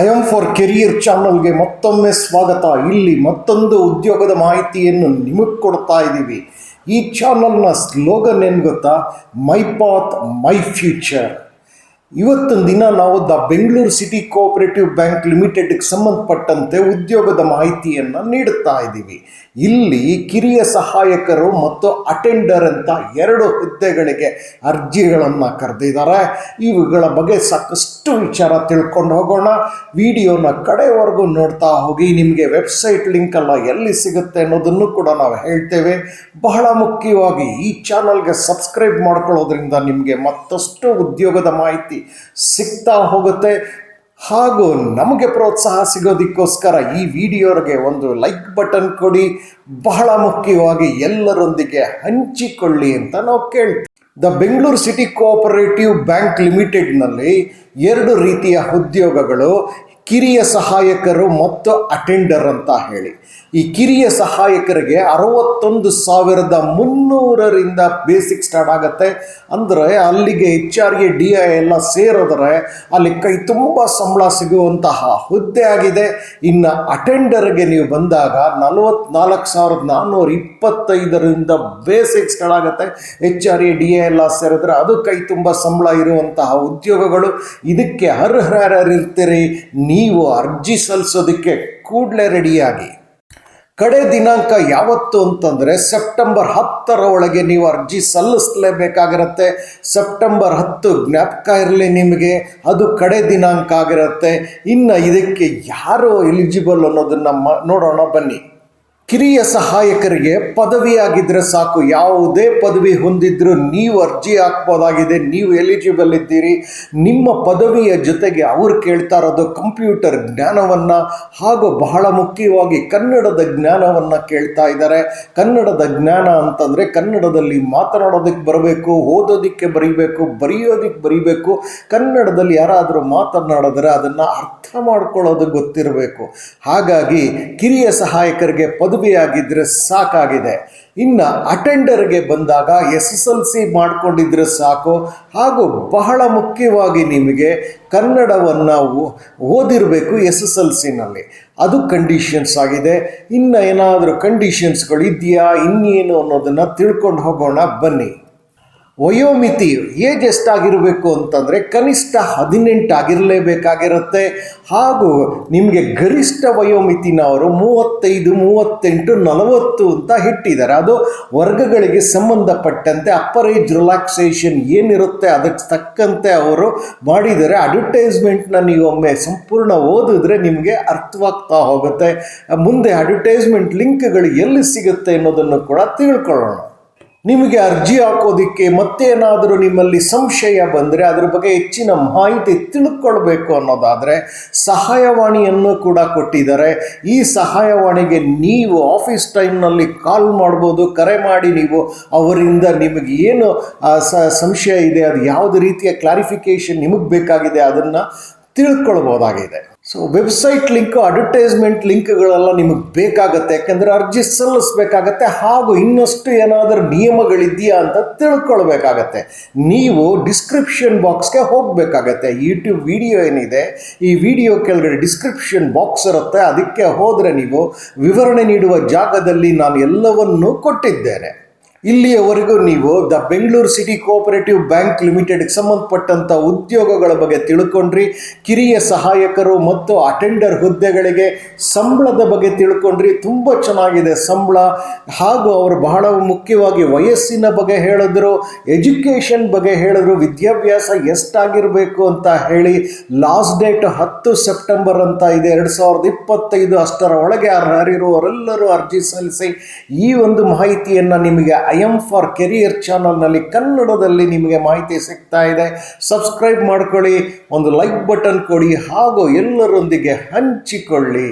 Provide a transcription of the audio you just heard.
I am for career ಚಾನಲ್ಗೆ ಮತ್ತೊಮ್ಮೆ ಸ್ವಾಗತ. ಇಲ್ಲಿ ಮತ್ತೊಂದು ಉದ್ಯೋಗದ ಮಾಹಿತಿಯನ್ನು ನಿಮಗೆ ಕೊಡ್ತಾ ಇದ್ದೀವಿ. ಈ ಚಾನಲ್ನ ಸ್ಲೋಗನ್ ಏನು ಗೊತ್ತಾ? ಮೈ ಪಾತ್ ಮೈ ಫ್ಯೂಚರ್ ಇವತ್ತಿನ ದಿನ ನಾವು the Bengaluru city cooperative bank ಲಿಮಿಟೆಡ್ಗೆ ಸಂಬಂಧಪಟ್ಟಂತೆ ಉದ್ಯೋಗದ ಮಾಹಿತಿಯನ್ನು ನೀಡುತ್ತಾ ಇದ್ದೀವಿ. ಇಲ್ಲಿ ಕಿರಿಯ ಸಹಾಯಕರು ಮತ್ತು ಅಟೆಂಡರ್ ಅಂತ ಎರಡು ಹುದ್ದೆಗಳಿಗೆ ಅರ್ಜಿಗಳನ್ನು ಕರೆದಿದ್ದಾರೆ. ಇವುಗಳ ಬಗ್ಗೆ ಸಾಕಷ್ಟು ವಿಚಾರ ತಿಳ್ಕೊಂಡು ಹೋಗೋಣ. ವಿಡಿಯೋನ ಕಡೆವರೆಗೂ ನೋಡ್ತಾ ಹೋಗಿ. ನಿಮಗೆ ವೆಬ್ಸೈಟ್ ಲಿಂಕ್ ಎಲ್ಲ ಎಲ್ಲಿ ಸಿಗುತ್ತೆ ಅನ್ನೋದನ್ನು ಕೂಡ ನಾವು ಹೇಳ್ತೇವೆ. ಬಹಳ ಮುಖ್ಯವಾಗಿ ಈ ಚಾನಲ್ಗೆ ಸಬ್ಸ್ಕ್ರೈಬ್ ಮಾಡ್ಕೊಳ್ಳೋದ್ರಿಂದ ನಿಮಗೆ ಮತ್ತಷ್ಟು ಉದ್ಯೋಗದ ಮಾಹಿತಿ ಸಿಗ್ತಾ ಹೋಗುತ್ತೆ. ಹಾಗೂ ನಮಗೆ ಪ್ರೋತ್ಸಾಹ ಸಿಗೋದಕ್ಕೋಸ್ಕರ ಈ ವಿಡಿಯೋಗೆ ಒಂದು ಲೈಕ್ ಬಟನ್ ಕೊಡಿ. ಬಹಳ ಮುಖ್ಯವಾಗಿ ಎಲ್ಲರೊಂದಿಗೆ ಹಂಚಿಕೊಳ್ಳಿ ಅಂತ ನಾವು ಕೇಳ್ತೀವಿ. The Bengaluru city cooperative bank ಲಿಮಿಟೆಡ್ನಲ್ಲಿ ಎರಡು ರೀತಿಯ ಉದ್ಯೋಗಗಳು, ಕಿರಿಯ ಸಹಾಯಕರು ಮತ್ತು ಅಟೆಂಡರ್ ಅಂತ ಹೇಳಿ. ಈ ಕಿರಿಯ ಸಹಾಯಕರಿಗೆ ಅರವತ್ತೊಂದು ಸಾವಿರದ ಮುನ್ನೂರರಿಂದ ಬೇಸಿಕ್ ಸ್ಟಾರ್ಟ್ ಆಗುತ್ತೆ. ಅಂದರೆ ಅಲ್ಲಿಗೆ H R A, D I ಎಲ್ಲ ಸೇರಿದ್ರೆ ಅಲ್ಲಿ ಕೈ ತುಂಬ ಸಂಬಳ ಸಿಗುವಂತಹ ಹುದ್ದೆ ಆಗಿದೆ. ಇನ್ನು ಅಟೆಂಡರ್ಗೆ ನೀವು ಬಂದಾಗ ನಲವತ್ನಾಲ್ಕು ಸಾವಿರದ ನಾನ್ನೂರ ಇಪ್ಪತ್ತೈದರಿಂದ ಬೇಸಿಕ್ ಆಗುತ್ತೆ. H R A, D A ಎಲ್ಲ ಸೇರಿದ್ರೆ ಅದು ಕೈ ತುಂಬ ಸಂಬಳ ಇರುವಂತಹ ಉದ್ಯೋಗಗಳು. ಇದಕ್ಕೆ ಅರ್ಹರಿರ್ತೀರಿ ನೀವು ಅರ್ಜಿ ಸಲ್ಲಿಸೋದಕ್ಕೆ ಕೂಡಲೇ ರೆಡಿಯಾಗಿ ಕಡೆ ದಿನಾಂಕ ಯಾವತ್ತು ಅಂತಂದರೆ ಸೆಪ್ಟೆಂಬರ್ ಹತ್ತರ ಒಳಗೆ ನೀವು ಅರ್ಜಿ ಸಲ್ಲಿಸಲೇಬೇಕಾಗಿರುತ್ತೆ. ಸೆಪ್ಟೆಂಬರ್ ಹತ್ತು ಜ್ಞಾಪಕ ಇರಲಿ ನಿಮಗೆ, ಅದು ಕಡೆ ದಿನಾಂಕ ಆಗಿರುತ್ತೆ. ಇನ್ನು ಇದಕ್ಕೆ ಯಾರು ಎಲಿಜಿಬಲ್ ಅನ್ನೋದನ್ನು ನೋಡೋಣ ಬನ್ನಿ. ಕಿರಿಯ ಸಹಾಯಕರಿಗೆ ಪದವಿ ಆಗಿದ್ರೆ ಸಾಕು. ಯಾವುದೇ ಪದವಿ ಹೊಂದಿದ್ರೂ ನೀವು ಅರ್ಜಿ ಹಾಕ್ಬೋದಾಗಿದೆ. ನೀವು ಎಲಿಜಿಬಲ್ ಇದ್ದೀರಿ. ನಿಮ್ಮ ಪದವಿಯ ಜೊತೆಗೆ ಅವರು ಕೇಳ್ತಾ ಇರೋದು ಕಂಪ್ಯೂಟರ್ ಜ್ಞಾನವನ್ನು ಹಾಗೂ ಬಹಳ ಮುಖ್ಯವಾಗಿ ಕನ್ನಡದ ಜ್ಞಾನವನ್ನು ಕೇಳ್ತಾ ಇದ್ದಾರೆ. ಕನ್ನಡದ ಜ್ಞಾನ ಅಂತಂದರೆ ಕನ್ನಡದಲ್ಲಿ ಮಾತನಾಡೋದಕ್ಕೆ ಬರಬೇಕು, ಓದೋದಕ್ಕೆ ಬರೀಬೇಕು, ಬರೆಯೋದಕ್ಕೆ ಬರೀಬೇಕು. ಕನ್ನಡದಲ್ಲಿ ಯಾರಾದರೂ ಮಾತನಾಡಿದ್ರೆ ಅದನ್ನು ಅರ್ಥ ಮಾಡ್ಕೊಳ್ಳೋದು ಗೊತ್ತಿರಬೇಕು. ಹಾಗಾಗಿ ಕಿರಿಯ ಸಹಾಯಕರಿಗೆ ಪದವಿ ಆಗಿದ್ದರೆ ಸಾಕಾಗಿದೆ. ಇನ್ನು ಅಟೆಂಡರ್ಗೆ ಬಂದಾಗ ಎಸ್ ಎಸ್ ಎಲ್ ಸಿ ಮಾಡಿಕೊಂಡಿದ್ರೆ ಸಾಕು. ಹಾಗೂ ಬಹಳ ಮುಖ್ಯವಾಗಿ ನಿಮಗೆ ಕನ್ನಡವನ್ನು ಓದಿರಬೇಕು ಎಸ್ ಎಸ್ ಎಲ್ ಸಿನಲ್ಲಿ ಅದು ಕಂಡೀಷನ್ಸ್ ಆಗಿದೆ. ಇನ್ನು ಏನಾದರೂ ಕಂಡೀಷನ್ಸ್ಗಳು ಇದೆಯಾ ಇನ್ನೇನು ಅನ್ನೋದನ್ನು ತಿಳ್ಕೊಂಡು ಹೋಗೋಣ ಬನ್ನಿ. ವಯೋಮಿತಿ ಏಜ್ ಎಷ್ಟಾಗಿರಬೇಕು ಅಂತಂದರೆ ಕನಿಷ್ಠ ಹದಿನೆಂಟು ಆಗಿರಲೇಬೇಕಾಗಿರುತ್ತೆ ಹಾಗೂ ನಿಮಗೆ ಗರಿಷ್ಠ ವಯೋಮಿತಿನವರು ಮೂವತ್ತೈದು, ಮೂವತ್ತೆಂಟು, ನಲವತ್ತು ಅಂತ ಇಟ್ಟಿದ್ದಾರೆ ಅದು ವರ್ಗಗಳಿಗೆ ಸಂಬಂಧಪಟ್ಟಂತೆ ಅಪ್ಪರ್ ಏಜ್ ರಿಲ್ಯಾಕ್ಸೇಷನ್ ಏನಿರುತ್ತೆ ಅದಕ್ಕೆ ತಕ್ಕಂತೆ ಅವರು ಮಾಡಿದರೆ ಅಡ್ವರ್ಟೈಸ್ಮೆಂಟ್ನ ನೀವು ಒಮ್ಮೆ ಸಂಪೂರ್ಣ ಓದಿದ್ರೆ ನಿಮಗೆ ಅರ್ಥವಾಗ್ತಾ ಹೋಗುತ್ತೆ. ಮುಂದೆ ಅಡ್ವರ್ಟೈಸ್ಮೆಂಟ್ ಲಿಂಕ್ಗಳು ಎಲ್ಲಿ ಸಿಗುತ್ತೆ ಅನ್ನೋದನ್ನು ಕೂಡ ತಿಳ್ಕೊಳ್ಳೋಣ. ನಿಮಗೆ ಅರ್ಜಿ ಹಾಕೋದಿಕ್ಕೆ ಮತ್ತೇನಾದರೂ ನಿಮ್ಮಲ್ಲಿ ಸಂಶಯ ಬಂದರೆ ಅದ್ರ ಬಗ್ಗೆ ಹೆಚ್ಚಿನ ಮಾಹಿತಿ ತಿಳ್ಕೊಳ್ಬೇಕು ಅನ್ನೋದಾದರೆ ಸಹಾಯವಾಣಿಯನ್ನು ಕೂಡ ಕೊಟ್ಟಿದ್ದಾರೆ. ಈ ಸಹಾಯವಾಣಿಗೆ ನೀವು ಆಫೀಸ್ ಟೈಮ್ನಲ್ಲಿ ಕಾಲ್ ಮಾಡ್ಬೋದು, ಕರೆ ಮಾಡಿ ನೀವು ಅವರಿಂದ ನಿಮಗೆ ಏನು ಸಂಶಯ ಇದೆ, ಅದು ಯಾವುದೇ ರೀತಿಯ ಕ್ಲಾರಿಫಿಕೇಷನ್ ನಿಮಗೆ ಬೇಕಾಗಿದೆ ಅದನ್ನು ತಿಳ್ಕೊಳ್ಬೋದಾಗಿದೆ. ಸೊ ವೆಬ್ಸೈಟ್ ಲಿಂಕ್ ಅಡ್ವರ್ಟೈಸ್ಮೆಂಟ್ ಲಿಂಕ್ಗಳೆಲ್ಲ ನಿಮಗೆ ಬೇಕಾಗತ್ತೆ. ಯಾಕೆಂದರೆ ಅರ್ಜಿ ಸಲ್ಲಿಸಬೇಕಾಗತ್ತೆ ಹಾಗೂ ಇನ್ನಷ್ಟು ಏನಾದರೂ ನಿಯಮಗಳಿದೆಯಾ ಅಂತ ತಿಳ್ಕೊಳ್ಬೇಕಾಗತ್ತೆ. ನೀವು ಡಿಸ್ಕ್ರಿಪ್ಷನ್ ಬಾಕ್ಸ್ಗೆ ಹೋಗಬೇಕಾಗತ್ತೆ. ಯೂಟ್ಯೂಬ್ ವಿಡಿಯೋ ಏನಿದೆ, ಈ ವಿಡಿಯೋ ಕೆಳಗಡೆ ಡಿಸ್ಕ್ರಿಪ್ಷನ್ ಬಾಕ್ಸ್ ಇರುತ್ತೆ. ಅದಕ್ಕೆ ಹೋದರೆ ನೀವು ವಿವರಣೆ ನೀಡುವ ಜಾಗದಲ್ಲಿ ನಾನು ಎಲ್ಲವನ್ನೂ ಕೊಟ್ಟಿದ್ದೇನೆ. ಇಲ್ಲಿಯವರೆಗೂ ನೀವು the Bengaluru city cooperative bank ಲಿಮಿಟೆಡ್ಗೆ ಸಂಬಂಧಪಟ್ಟಂಥ ಉದ್ಯೋಗಗಳ ಬಗ್ಗೆ ತಿಳ್ಕೊಂಡ್ರಿ, ಕಿರಿಯ ಸಹಾಯಕರು ಮತ್ತು ಅಟೆಂಡರ್ ಹುದ್ದೆಗಳಿಗೆ ಸಂಬಳದ ಬಗ್ಗೆ ತಿಳ್ಕೊಂಡ್ರಿ. ತುಂಬ ಚೆನ್ನಾಗಿದೆ ಸಂಬಳ. ಹಾಗೂ ಅವರು ಬಹಳ ಮುಖ್ಯವಾಗಿ ವಯಸ್ಸಿನ ಬಗ್ಗೆ ಹೇಳಿದ್ರು, ಎಜುಕೇಷನ್ ಬಗ್ಗೆ ಹೇಳಿದ್ರು, ವಿದ್ಯಾಭ್ಯಾಸ ಎಷ್ಟಾಗಿರಬೇಕು ಅಂತ ಹೇಳಿ ಲಾಸ್ಟ್ ಡೇಟ್ ಹತ್ತು ಸೆಪ್ಟೆಂಬರ್ ಅಂತ ಇದೆ. ಎರಡು ಸಾವಿರದ ಇಪ್ಪತ್ತೈದು ಅಷ್ಟರ ಒಳಗೆ ಅರ್ಹರಿರುವವರೆಲ್ಲರೂ ಅರ್ಜಿ ಸಲ್ಲಿಸಿ ಈ ಒಂದು ಮಾಹಿತಿಯನ್ನು ನಿಮಗೆ ಐ ಎಂ ಫಾರ್ ಕೆರಿಯರ್ ಚಾನಲ್ನಲ್ಲಿ ಕನ್ನಡದಲ್ಲಿ ನಿಮಗೆ ಮಾಹಿತಿ ಸಿಗ್ತಾ ಇದೆ. ಸಬ್ಸ್ಕ್ರೈಬ್ ಮಾಡ್ಕೊಳ್ಳಿ, ಒಂದು ಲೈಕ್ ಬಟನ್ ಕೊಡಿ ಹಾಗೂ ಎಲ್ಲರೊಂದಿಗೆ ಹಂಚಿಕೊಳ್ಳಿ.